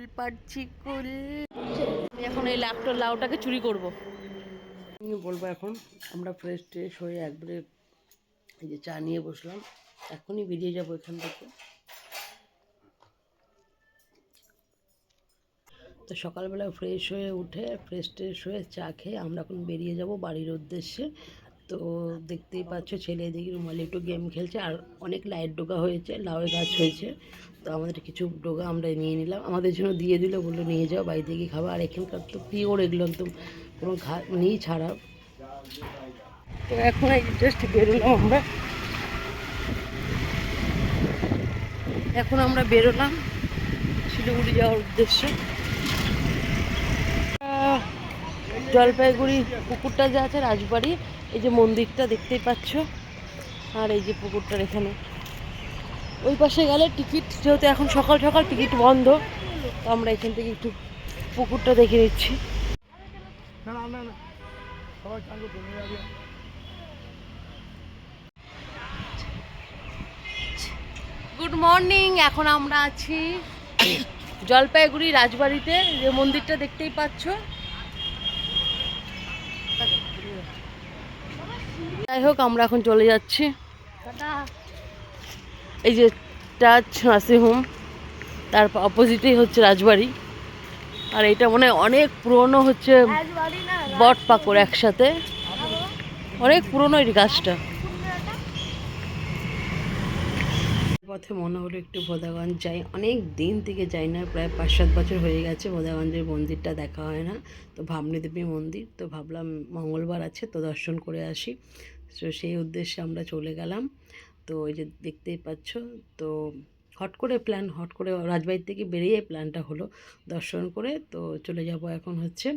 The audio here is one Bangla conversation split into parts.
কুল পাচ্ছি কুল। আমি এখন এই লাউটা লাউটাকে চুরি করব। আমি বলব এখন? আমরা ফ্রেশ ট্রেশ হয়ে একবারে এই যে চা নিয়ে বসলাম। এখনই বেরিয়ে যাব এখান থেকে। তো সকালবেলা ফ্রেশ হয়ে উঠে ফ্রেশ ট্রেশ হয়ে চা খেয়ে আমরা এখন বেরিয়ে যাব বাড়ির উদ্দেশ্যে। তো দেখতেই পাচ্ছ ছেলে এদিকে রুমালি একটু গেম খেলছে, আর অনেক লাইট ডোকা হয়েছে, লাউয়ের গাছ হয়েছে। তো আমাদের কিছু ডোকা আমরা নিয়ে নিলাম। আমাদের জন্য দিয়ে দিল, বলল নিয়ে যাও, বাড়িতে গিয়ে খাব। আর এখানকার তো পিওর এগুলো একদম কোনো ঘা নেই ছাড়া। তো এখন এই জাস্ট বেরোলাম আমরা। এখন আমরা বেরোলাম শিলিগুড়ি যাওয়ার উদ্দেশ্যে। জলপাইগুড়ি পুকুরটা যে আছে রাজবাড়ি এই যে মন্দিরটা দেখতেই পাচ্ছ। আর এই যে পুকুরটার এখানে। ওই পাশে গেলে টিকিট যেহেতু এখন সকাল সকাল টিকিট বন্ধ তো আমরা এখান থেকে একটু পুকুরটা দেখে নিচ্ছি। গুড মর্নিং এখন আমরা আছি জলপাইগুড়ি রাজবাড়িতে যে মন্দিরটা দেখতেই পাচ্ছ। যাই হোক আমরা এখন চলে যাচ্ছি। এই যে টাচ নার্সিং হোম তার অপোজিটেই হচ্ছে রাজবাড়ি। আর এটা মনে হয় অনেক পুরনো হচ্ছে বট পাকড় একসাথে। অনেক পুরনো এই গাছটা। পথে মনে হলো একটু বোদাগঞ্জ যাই। অনেক দিন থেকে যাই না, প্রায় পাঁচ সাত বছর হয়ে গেছে বোদাগঞ্জের মন্দিরটা দেখা হয় না। তো ভাবনী দেবী মন্দির, তো ভাবলাম মঙ্গলবার আছে তো দর্শন করে আসি। তো সেই উদ্দেশ্যে আমরা চলে গেলাম। তো ওই যে দেখতেই পাচ্ছ, তো হট করে প্ল্যান হট করে রাজবাড়ির থেকে বেরিয়ে প্ল্যানটা হলো দর্শন করে। তো চলে যাব এখন হচ্ছে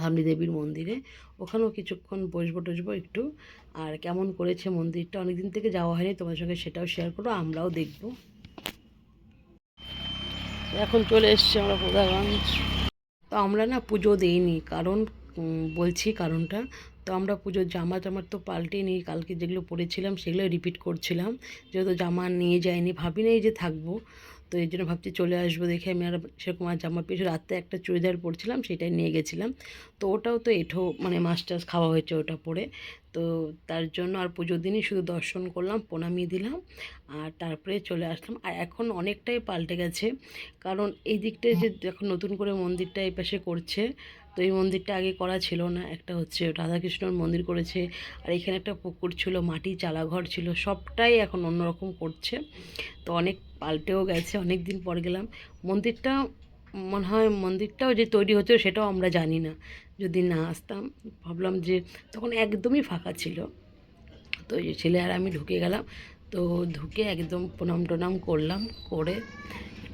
ভাবনী দেবীর মন্দিরে। ওখানেও কিছুক্ষণ বসবো টসবো একটু। আর কেমন করেছে মন্দিরটা অনেকদিন থেকে যাওয়া হয়নি তোমার সঙ্গে সেটাও শেয়ার করো আমরাও দেখব। এখন চলে এসছি আমরা কোদাগঞ্জ তো আমরা না পুজো দিইনি, কারণ বলছি কারণটা। তো আমরা পুজোর জামা টামার তো পাল্টে নিই কালকে যেগুলো পরেছিলাম সেগুলো রিপিট করছিলাম। যেহেতু জামা নিয়ে যাইনি, ভাবি নাই যে থাকব। তো এই জন্য ভাবছি চলে আসব দেখে আমি আর সেরকম আর জামা পিছু রাত্রে একটা চুড়িদার পরছিলাম, সেটাই নিয়ে গেছিলাম। তো ওটাও তো এঠো মানে মাছ টাছ খাওয়া হয়েছে ওটা পরে। তো তার জন্য আর পুজোর দিনই শুধু দর্শন করলাম, প্রণামি দিলাম আর তারপরে চলে আসলাম। আর এখন অনেকটাই পাল্টে গেছে, কারণ এই দিকটায় যে এখন নতুন করে মন্দিরটা এই পাশে করছে তো এই মন্দিরটা আগে করা ছিল না, একটা হচ্ছে রাধাকৃষ্ণর মন্দির করেছে, আর এখানে একটা পুকুর ছিল, মাটি, চালাঘর ছিল, সবটাই এখন অন্যরকম করছে। তো অনেক পাল্টেও গেছে অনেক দিন পর গেলাম। মন্দিরটা মনে হয় মন্দিরটাও যে তৈরি হচ্ছে সেটাও আমরা জানি না। যদি না আসতাম, ভাবলাম যে তখন একদমই ফাঁকা ছিল। তো যে ছেলে আর আমি ঢুকে গেলাম, তো ঢুকে একদম প্রণাম টনাম করলাম, করে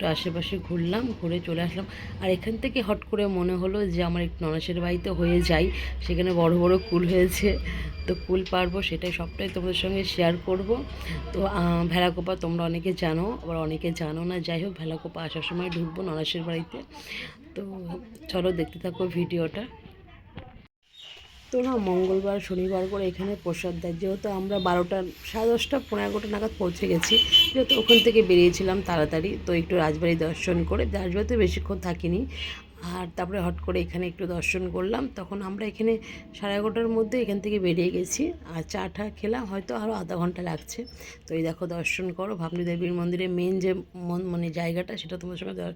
একটু আশেপাশে ঘুরলাম, ঘুরে চলে আসলাম। আর এখান থেকে হট করে মনে হলো যে আমার একটু ননাসের বাড়িতে হয়ে যাই, সেখানে বড় বড় কুল হয়েছে। তো কুল পারব সেটাই সবটাই তোমাদের সঙ্গে শেয়ার করব। তো ভেলাকোপা তোমরা অনেকে জানো, আবার অনেকে জানো না। যাই হোক ভেলাকোপা আসার সময় ঢুকবো ননাসের বাড়িতে। তো, চলো দেখতে থাকো ভিডিওটা। তো না, মঙ্গলবার, শনিবার করে এখানে প্রসাদ দেয়। যেহেতু আমরা বারোটা, সাড়ে দশটা, পনেরো এগারোটা নাগাদ পৌঁছে গেছি, যেহেতু ওখান থেকে বেরিয়েছিলাম তাড়াতাড়ি, তো একটু রাজবাড়ি দর্শন করে, রাজবাড়িতে বেশিক্ষণ থাকিনি। আর তারপরে হট করে এখানে একটু দর্শন করলাম। তখন আমরা এখানে সাড়ে এগারোটার মধ্যে এখান থেকে বেরিয়ে গেছি। আর চা টা খেলাম, হয়তো আরও আধা ঘণ্টা লাগছে। তো এই দেখো দর্শন করো ভাবনী দেবীর মন্দিরের মেন যে মন- মানে জায়গাটা সেটা তোমার সঙ্গে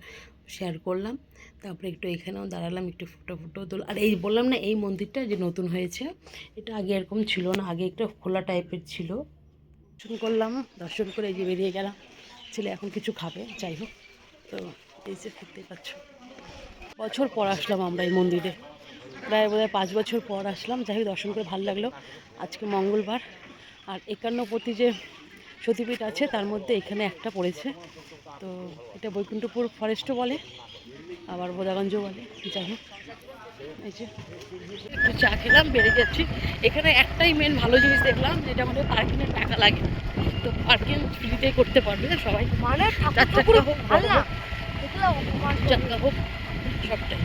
শেয়ার করলাম। তারপরে একটু এখানেও দাঁড়ালাম, একটু ফটো ফুটো তোল আর এই বললাম না, এই মন্দিরটা যে নতুন হয়েছে, এটা আগে এরকম ছিল না, আগে একটা খোলা টাইপের ছিল। দর্শন করলাম, দর্শন করে যে বেরিয়ে গেলাম। ছেলে এখন কিছু খাবে, যাই হোক। তো এই যে দেখতেই পাচ্ছ। বছর পর আসলাম আমরা এই মন্দিরে। প্রায় বোধহয় পাঁচ বছর পর আসলাম। যাই দর্শন করে ভালো লাগল। আজকে মঙ্গলবার। আর একান্নপতি যে সতীপীঠ আছে তার মধ্যে এখানে একটা পড়েছে। তো এটা বৈকুণ্ঠপুর ফরেস্টও বলে আবার বোদাগঞ্জও বলে। যাই হোক এই যে একটু চা খেলাম বেড়ে যাচ্ছি। এখানে একটাই মেন ভালো জিনিস দেখলাম যেটা আমাদের পার্কিংয়ের টাকা লাগে। তো পার্কিং ফ্রিতেই করতে পারবে সবাই। মানে হোক। সবটাই।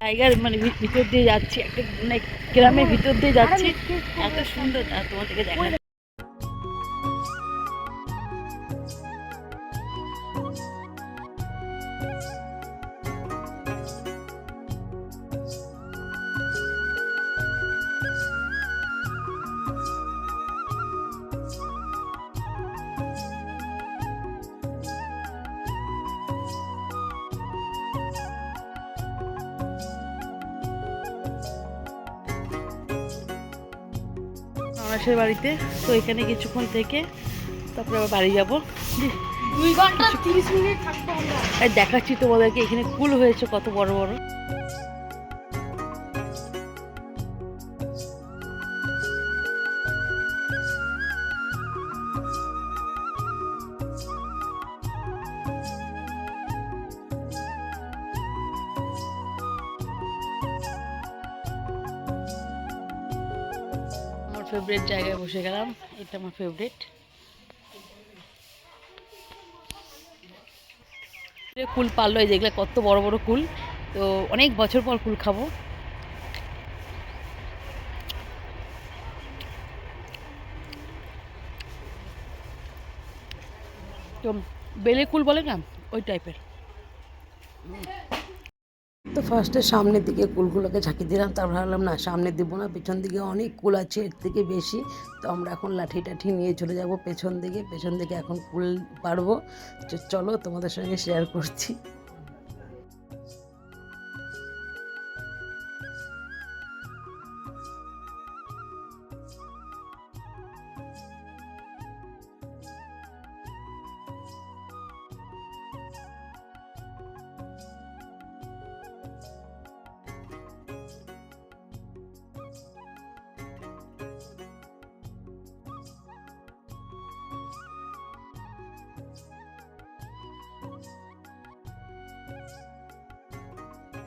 জায়গার মানে ভিতর দিয়ে যাচ্ছি একটা মানে গ্রামের ভিতর দিয়ে যাচ্ছি। এত সুন্দর তোমাদেরকে দেখা মাসের বাড়িতে তো এখানে কিছুক্ষণ থেকে তারপরে আবার বাড়ি যাব। দুই ঘণ্টা তিরিশ মিনিট থাকব দেখাচ্ছি তোমাদেরকে এখানে কুল হয়েছে কত বড় বড়। ফেভারিট জায়গায় বসে গেলাম। এটা আমার ফেভারিট কুল পারল, এই দেখলে কত বড় বড় কুল তো অনেক বছর পর কুল খাব। তো বেলে কুল বলে না? ওই টাইপের তো ফার্স্টে সামনের দিকে কুলগুলোকে ঝাঁকি দিলাম, তারপর ভাবলাম, না, সামনে দিব না, পেছন দিকে অনেক কুল আছে, এর থেকে বেশি। তো আমরা এখন লাঠি টাঠি নিয়ে চলে যাব পেছন দিকে পেছন দিকে এখন কুল পারব চলো তোমাদের সঙ্গে শেয়ার করছি।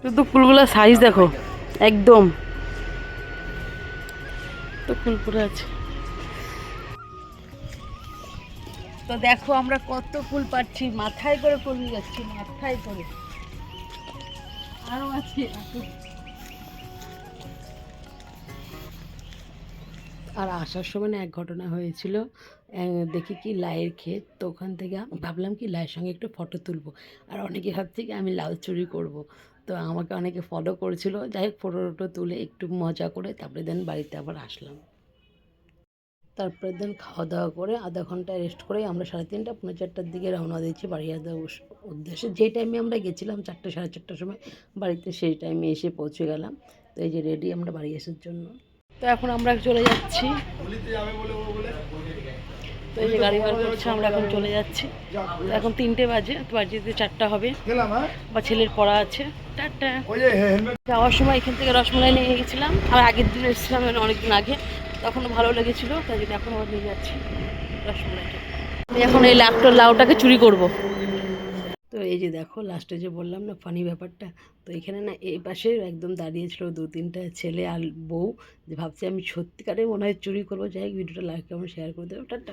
শুধু কুলগুলোর সাইজ দেখো। একদম। তো কুল পরে আছে। তো দেখো আমরা কত ফুল পাচ্ছি, মাথায় করে ফুল নিয়ে যাচ্ছি, মাথায় করে। আরও আছে আর আসার সময় না এক ঘটনা হয়েছিল দেখি কি লাইয়ের ক্ষেত, তো ওখান থেকে ভাবলাম কি লাইয়ের সঙ্গে একটু ফটো তুলবো। আর অনেকে ভাবছে কি আমি লাউ চুরি করব। তো আমাকে অনেকে ফলো করেছিল। যাই হোক ফটো টটো তুলে একটু মজা করে তারপরে দেন বাড়িতে আবার আসলাম। তারপরে দেন খাওয়া দাওয়া করে আধা ঘণ্টা রেস্ট করে আমরা সাড়ে তিনটা, পৌনে চারটার দিকে রওনা দিয়েছি বাড়ি উস- উদ্দেশ্যে। যে টাইমে আমরা গেছিলাম চারটে, সাড়ে চারটার সময়, বাড়িতে সেই টাইমে এসে পৌঁছে গেলাম। তো এই যে রেডি আমরা বাড়ি আসার জন্য। তো এখন আমরা চলে যাচ্ছি। তো এই যে গাড়ি বার করছে, আমরা এখন চলে যাচ্ছি। এখন তিনটে বাজে, তো বাড়ি যেতে চারটা হবে। বা ছেলের পড়া আছে। টাটা। যাওয়ার সময় এখান থেকে রসমালাই নিয়ে গেছিলাম আর আগের দিন এসেছিলাম অনেকদিন আগে। তখনও ভালো লেগেছিলো, তাই জন্য এখন আবার নিয়ে যাচ্ছি রসমালাইটা। আমি এখন এই লাউটা লাউটাকে চুরি করব। তো এই যে দেখো লাস্টে যে বললাম না ফানি ব্যাপারটা, তো এখানে না এই পাশে একদম দাঁড়িয়েছিল দু তিনটা ছেলে আর বউ। যে ভাবছি আমি সত্যিকারে মনে হয় চুরি করব। যাই ভিডিওটা লাইক কেমন শেয়ার করে দেবো। টাটা।